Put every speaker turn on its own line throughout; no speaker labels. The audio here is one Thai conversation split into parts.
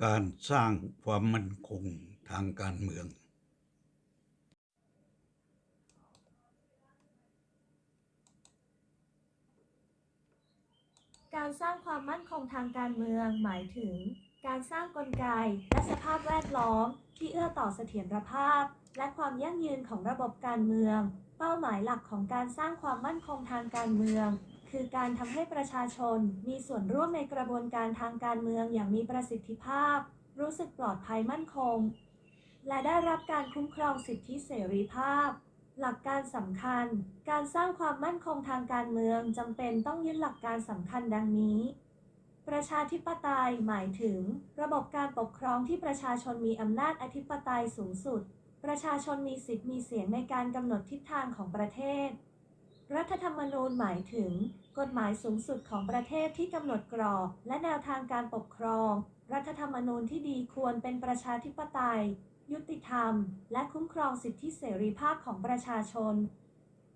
การสร้างความมั่นคงทางการเมือง
การสร้างความมั่นคงทางการเมืองหมายถึง การสร้างกลไกและสภาพแวดล้อม ที่เอื้อต่อเสถียรภาพ และความยั่งยืนของระบบการเมือง เป้าหมายหลักของการสร้างความมั่นคงทางการเมือง คือการทำให้ประชาชนมีส่วนร่วมในกระบวนการทางการเมืองอย่างมีประสิทธิภาพ รู้สึกปลอดภัยมั่นคง และได้รับการคุ้มครองสิทธิเสรีภาพ หลักการสำคัญ การสร้างความมั่นคงทางการเมืองจำเป็นต้องยึดหลักการสำคัญดังนี้ประชาธิปไตยหมายถึง ระบบการปกครองที่ประชาชนมีอำนาจอธิปไตยสูงสุด ประชาชนมีสิทธิ์มีเสียงในการกำหนดทิศทางของประเทศ รัฐธรรมนูญหมายถึง กฎหมายสูงสุดของประเทศที่กำหนดกรอบ และแนวทางการปกครอง รัฐธรรมนูญที่ดีควรเป็นประชาธิปไตย ยุติธรรม และคุ้มครองสิทธิเสรีภาพของประชาชน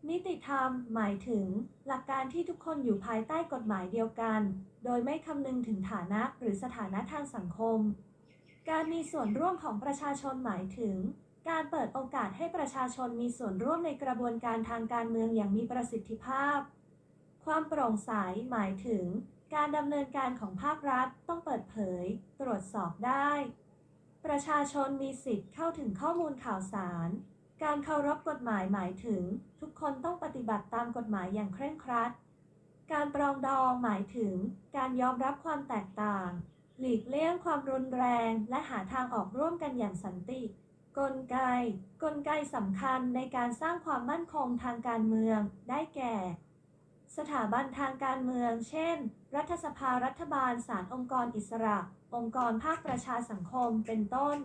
นิติธรรม หมายถึง หลักการที่ทุกคนอยู่ภายใต้กฎหมายเดียวกัน โดยไม่คำนึงถึงฐานะหรือสถานะทางสังคม การมีส่วนร่วมของประชาชนหมายถึงการเปิดโอกาสให้ประชาชนมีส่วนร่วมในกระบวนการทางการเมืองอย่างมีประสิทธิภาพ ความโปร่งใสหมายถึง การดำเนินการของภาครัฐต้องเปิดเผย ตรวจสอบได้ ประชาชนมีสิทธิ์เข้าถึงข้อมูลข่าวสาร การเคารพกฎหมายหมายถึง ทุกคนต้องปฏิบัติตามกฎหมายอย่างเคร่งครัด การปรองดองหมายถึง การยอมรับความแตกต่าง หลีกเลี่ยงความรุนแรงและหาทางออกร่วมกันอย่างสันติกลไก กลไกสำคัญในการสร้างความมั่นคงทางการเมือง ได้แก่ สถาบันทางการเมือง เช่น รัฐสภารัฐบาลศาลองค์กรอิสระ องค์กรภาคประชาสังคม เป็นต้น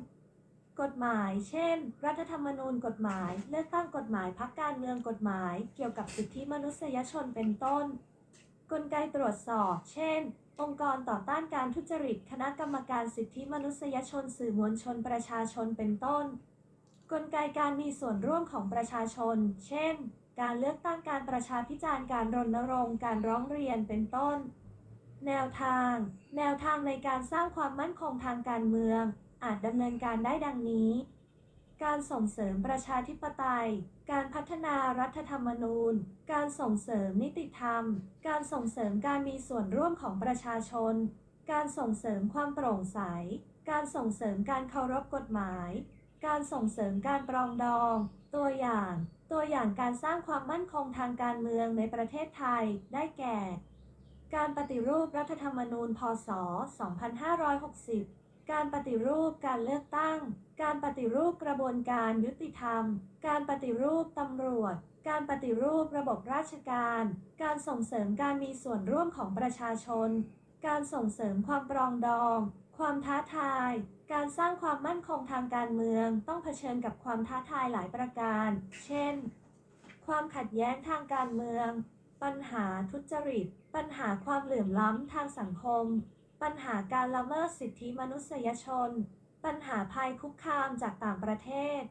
กฎหมาย เช่น รัฐธรรมนูญกฎหมาย เลือกตั้งกฎหมายพักการเมืองกฎหมาย เกี่ยวกับสิทธิมนุษยชนเป็นต้น กลไกตรวจสอบ เช่น องค์กรต่อต้านการทุจริต คณะกรรมการสิทธิมนุษยชน สื่อมวลชน ประชาชน เป็นต้น กลไกการมีส่วนร่วมของประชาชน เช่น การเลือกตั้งการประชาพิจารณ์การรณรงค์การร้องเรียนเป็นต้น แนวทาง แนวทางในการสร้างความมั่นคงทางการเมือง อาจดำเนินการได้ดังนี้ การส่งเสริมประชาธิปไตย การพัฒนารัฐธรรมนูญ การส่งเสริมนิติธรรม การส่งเสริมการมีส่วนร่วมของประชาชน การส่งเสริมความโปร่งใส การส่งเสริมการเคารพกฎหมาย การส่งเสริมการปรองดอง ตัวอย่าง ตัวอย่างการสร้างความมั่นคงทางการเมืองในประเทศไทย ได้แก่ การปฏิรูปรัฐธรรมนูญ พศ 2560 การปฏิรูปการเลือกตั้ง การปฏิรูปกระบวนการยุติธรรม การปฏิรูปตำรวจ การปฏิรูประบบราชการ การส่งเสริมการมีส่วนร่วมของประชาชน การส่งเสริมความปรองดอง ความท้าทาย การสร้างความมั่นคงทางการเมืองต้องเผชิญกับความท้าทายหลายประการ เช่น ความขัดแย้งทางการเมือง ปัญหาทุจริต ปัญหาความเหลื่อมล้ำทางสังคม ปัญหาการละเมิดสิทธิมนุษยชน ปัญหาภัยคุกคามจากต่างประเทศ